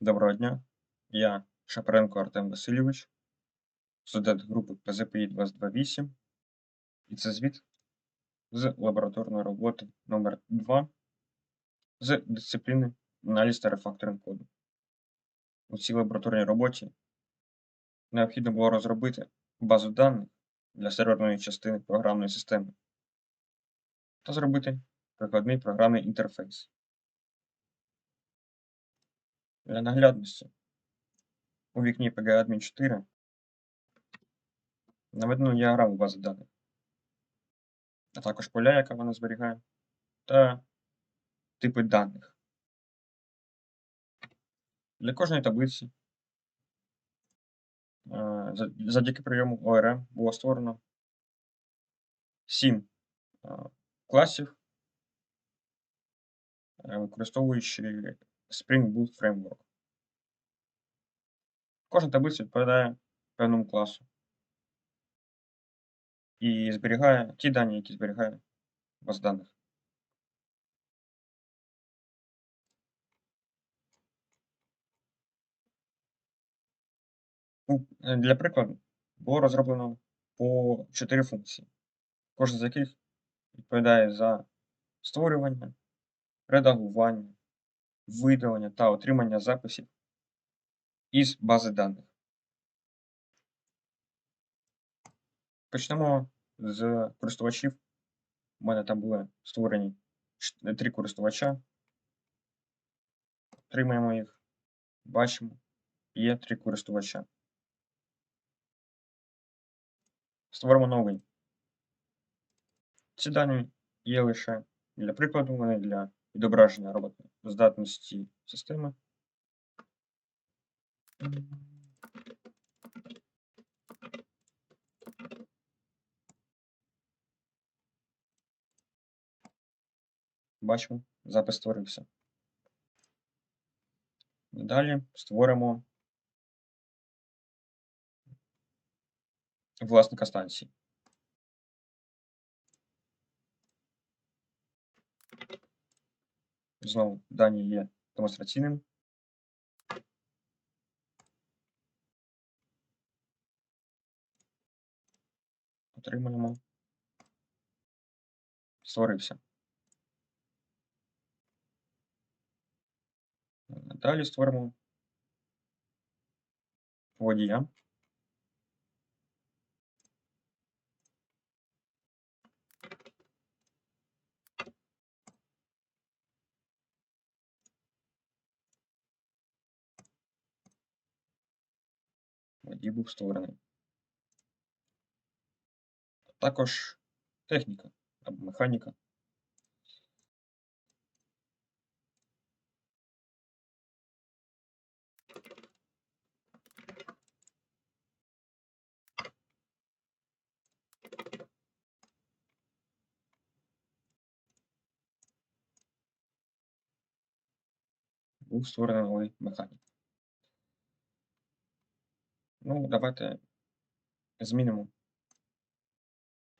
Доброго дня. Я Шапаренко Артем Васильович, студент групи ПЗПІ 228, і це звіт з лабораторної роботи номер 2 з дисципліни аналіз та рефакторинг коду. У цій лабораторній роботі необхідно було розробити базу даних для серверної частини програмної системи та зробити прикладний програмний інтерфейс. Для наглядності у вікні PGAdmin 4 наведено діаграму бази даних, а також поля, яка вона зберігає, та типи даних. Для кожної таблиці е, завдяки прийому ORM було створено 7 класів, е, використовуючи Spring Boot Framework. Кожна таблиця відповідає певному класу і зберігає ті дані, які зберігає база даних. Е, Для прикладу було розроблено по 4 функції, кожна з яких відповідає за створювання, редагування, видалення та отримання записів із бази даних. Почнемо з користувачів. У мене там були створені три користувача. Отримаємо їх, бачимо, є три користувача. Створимо новий. Ці дані є лише для прикладу, вони для відображення роботоздатності системи. Бачимо, запис створився. Далі створимо власника станції. Знову дані є демонстраційними. Отримаємо. Створився. Далі створимо водія. Водій був створений. Також техніка або механіка. Був створений механік. Ну, давайте змінимо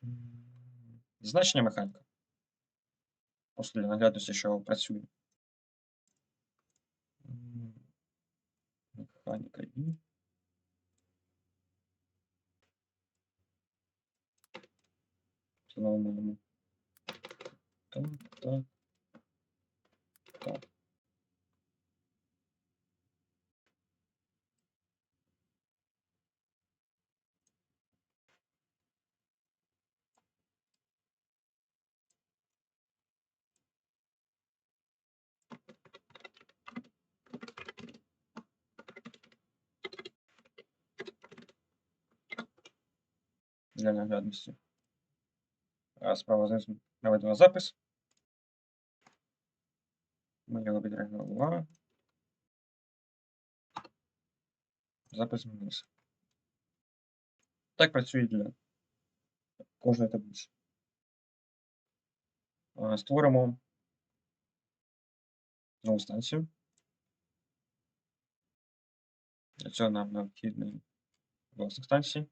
м, значення механіка. Просто для наглядності, що працює. М, Механіка і. Встановимо йому. Так, так. Так. Для наглядності. А справа знизу наведено запис. Ми його підрягнули. Запис змінився. Так працює для кожної таблиці. Створимо нову станцію. Для цього нам необхідний власник станції.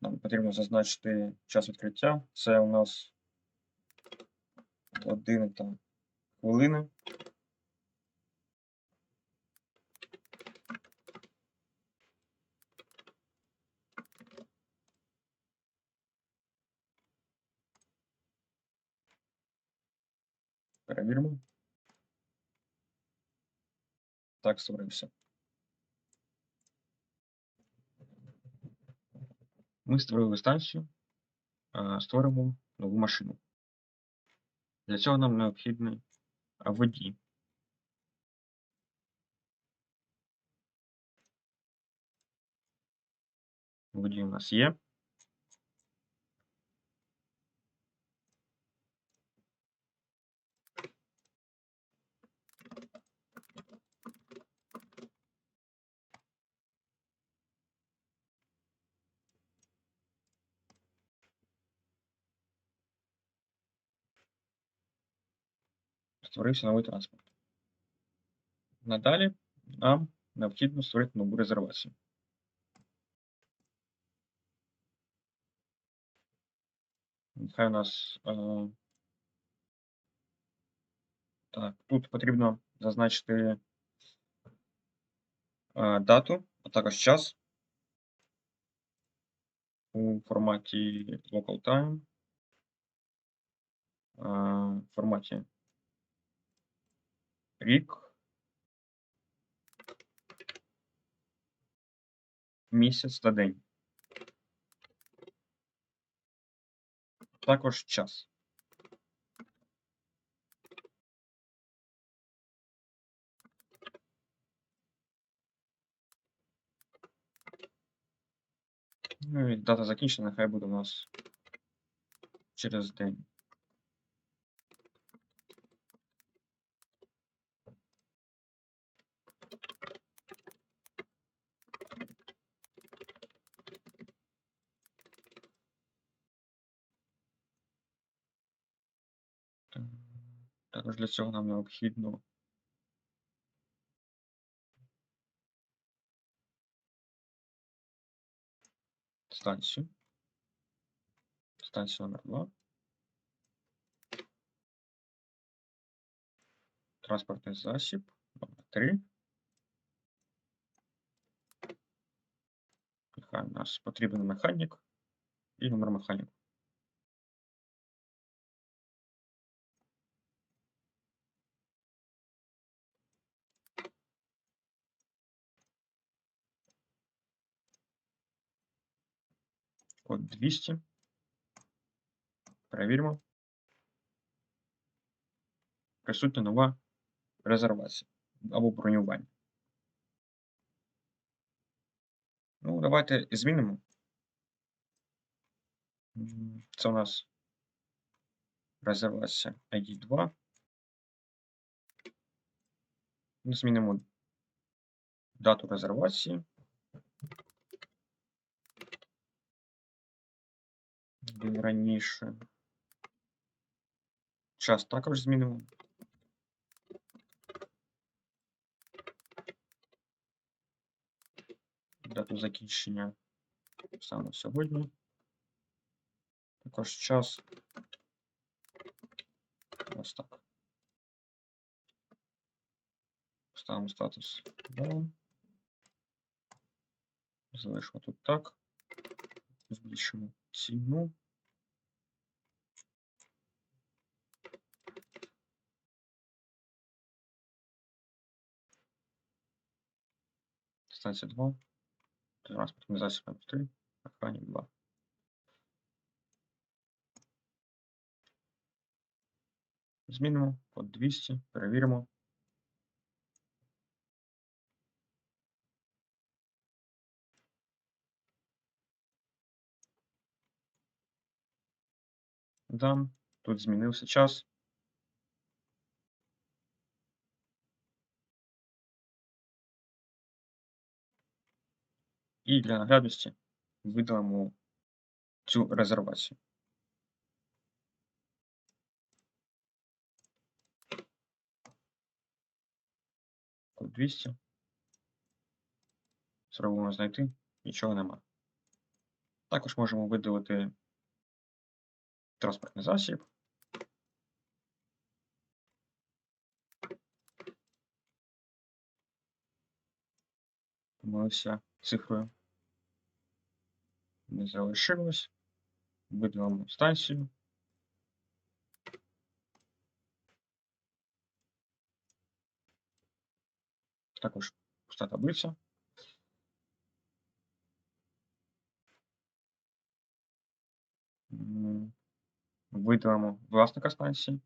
Нам потрібно зазначити час відкриття. Це у нас години та хвилини. Перевіримо. Так, створився. Ми створили станцію, створимо нову машину. Для цього нам необхідний водій. Водій у нас є. Створився новий транспорт. Надалі нам необхідно створити нову резервацію. Нехай у нас. Е, так, тут потрібно зазначити е, дату, а також час у форматі local time, е, в форматі рік, місяць та день. Також час. Ну і дата закінчена, нехай буде у нас через день. Та- Також для цього нам необхідно станцію. Станція номер 2. Транспортний засіб номер 3. Нехай у нас потрібен механік і номер механіку. Код 200. Перевіримо. Присутня нова резервація або бронювання. Ну, давайте змінимо. Це у нас резервація ID 2. Змінимо дату резервації. День раніше. Час також змінимо. Дату закінчення саме сьогодні. Також час. Ось так. Ставимо статус. Залишимо тут так. Збільшимо ціну. Станція 2. Транспортний засіб номер 3. Механік 2. Змінимо код 200, перевіримо. Да, тут змінився час. І для наглядності видалимо цю резервацію. Код 200. Спробуємо знайти. Нічого нема. Також можемо виділити транспортний засіб. Помилився цифрою. Не залишилось. Виділимо станцію. Також пуста таблиця. Виділимо власника станції.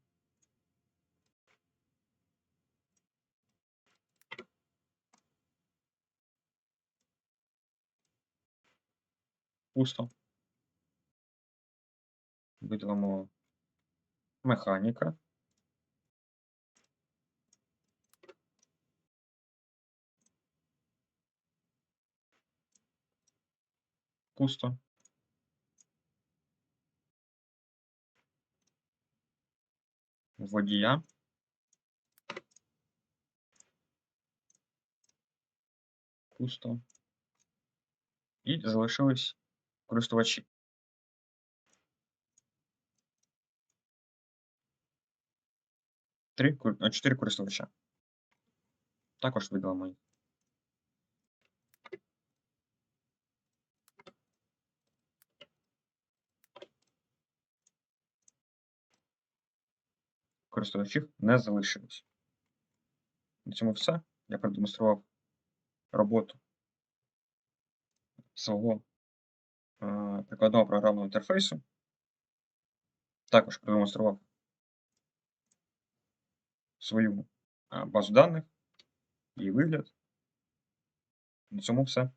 Пусто. Виділимо механіка. Пусто. Водія. Пусто. І залишились користувачі. Три, чотири користувача. Також видалимо їх. Користувачів не залишилось. На цьому все. Я продемонстрував роботу свого прикладного програмного інтерфейсу. Також продемонстрував свою базу даних, і вигляд. На цьому все.